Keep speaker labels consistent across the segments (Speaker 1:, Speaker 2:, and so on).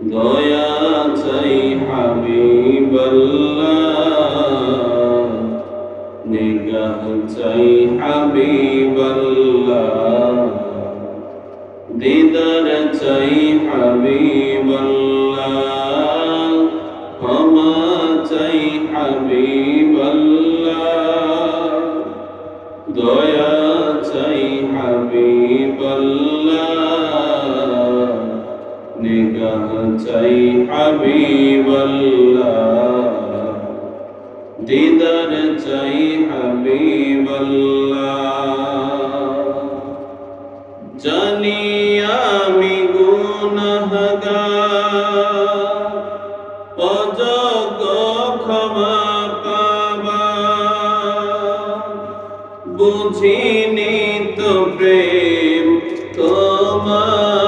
Speaker 1: দয়া চাই হাবিবাল্লাহ। নিগাহ চাই হাবিবাল্লাহ। দিদার চাই হাবিবাল্লাহ। ক্ষমা চাই হাবিবাল্লাহ। দয়া চাই হাবিবাল্লাহ নিগাহ চাই হাবিবাল্লাহ। দিদার চাই হাবিবাল্লাহ। জানি আমি পাবা বুঝিনি তো প্রেম তোমার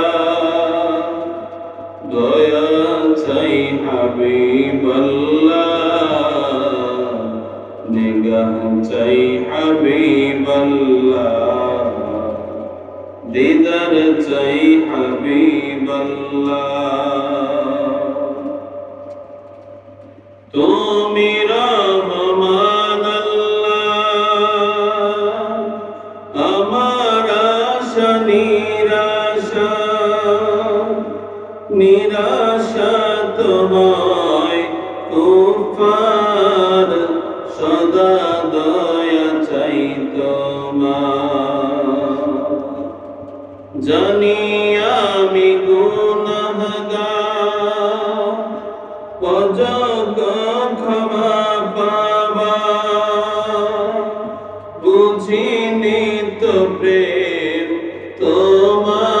Speaker 1: হাবিবাল্লাহ নিগাহ চাই হাবিবাল্লাহ দিদার চাই হাবিবাল্লাহ। তুমি রহমান আমার আশা নিরাশা নিরাশা তোমায় তোমার। জানি আমি গুনাহগার অযোগ্য ক্ষমা পাবা বুঝিনি তো প্রেম তোমার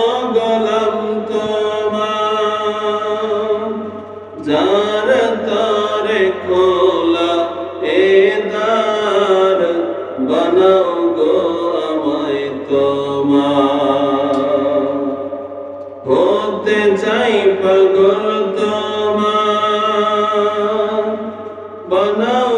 Speaker 1: বানাও গো আমায় তোমার হতে চাই পাগল বানাও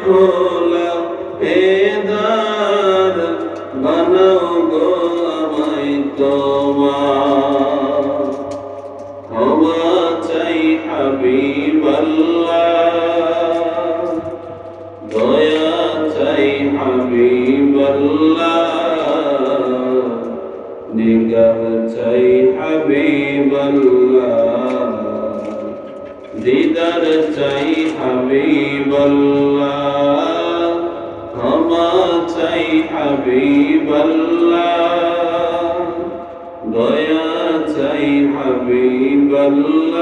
Speaker 1: খোলা নিগাহ চাই হাবিবাল্লাহ। দিদার চাই হাবিবাল্লাহ ক্ষমা চাই হাবিবাল্লাহ। দয়া চাই হাবিবাল্লাহ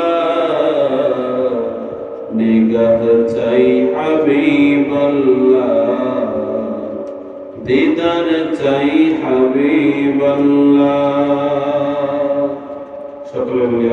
Speaker 1: নিগাহ চাই হাবিবাল্লাহ। দিদার চাই হাবিবাল্লাহ। সকলে বলি